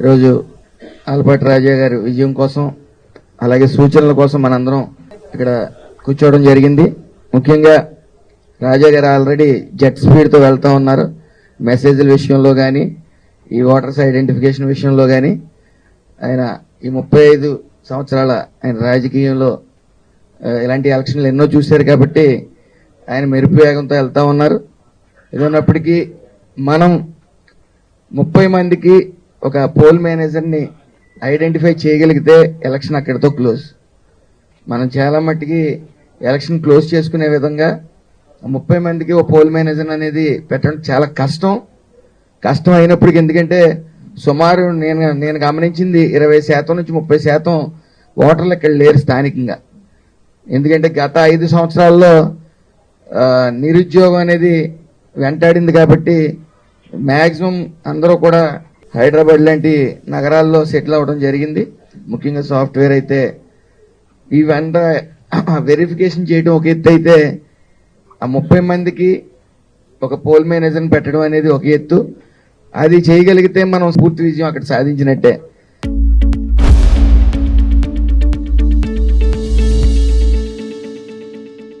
ఈరోజు ఆల్పాటి రాజా గారి విజయం కోసం అలాగే సూచనల కోసం మనందరం ఇక్కడ కూర్చోవడం జరిగింది. ముఖ్యంగా రాజా గారు ఆల్రెడీ జెట్ స్పీడ్తో వెళ్తూ ఉన్నారు. మెసేజ్ల విషయంలో కానీ ఈ ఓటర్స్ ఐడెంటిఫికేషన్ విషయంలో కానీ ఆయన ఈ ముప్పై ఐదు సంవత్సరాల ఆయన రాజకీయంలో ఇలాంటి ఎలక్షన్లు ఎన్నో చూశారు కాబట్టి ఆయన మెరుపు వేగంతో వెళ్తూ ఉన్నారు. ఇదన్నప్పటికీ మనం ముప్పై మందికి ఒక పోల్ మేనేజర్ని ఐడెంటిఫై చేయగలిగితే ఎలక్షన్ అక్కడితో క్లోజ్. మనం చాలా మట్టుకి ఎలక్షన్ క్లోజ్ చేసుకునే విధంగా ముప్పై మందికి ఒక పోల్ మేనేజర్ అనేది పెట్టడం చాలా కష్టం. కష్టం అయినప్పటికీ ఎందుకంటే సుమారు నేను నేను గమనించింది ఇరవై శాతం నుంచి ముప్పై శాతం ఓటర్లు ఇక్కడ లేరు స్థానికంగా. ఎందుకంటే గత ఐదు సంవత్సరాల్లో నిరుద్యోగం అనేది వెంటాడింది కాబట్టి మ్యాక్సిమం అందరూ కూడా హైదరాబాద్ లాంటి నగరాల్లో సెటిల్ అవ్వడం జరిగింది. ముఖ్యంగా సాఫ్ట్వేర్ అయితే ఇవంతా వెరిఫికేషన్ చేయడం ఒక ఎత్తు అయితే ఆ ముప్పై మందికి ఒక పోల్ మేనేజర్ని పెట్టడం అనేది ఒక ఎత్తు. అది చేయగలిగితే మనం పూర్తి విజయం అక్కడ సాధించినట్టే.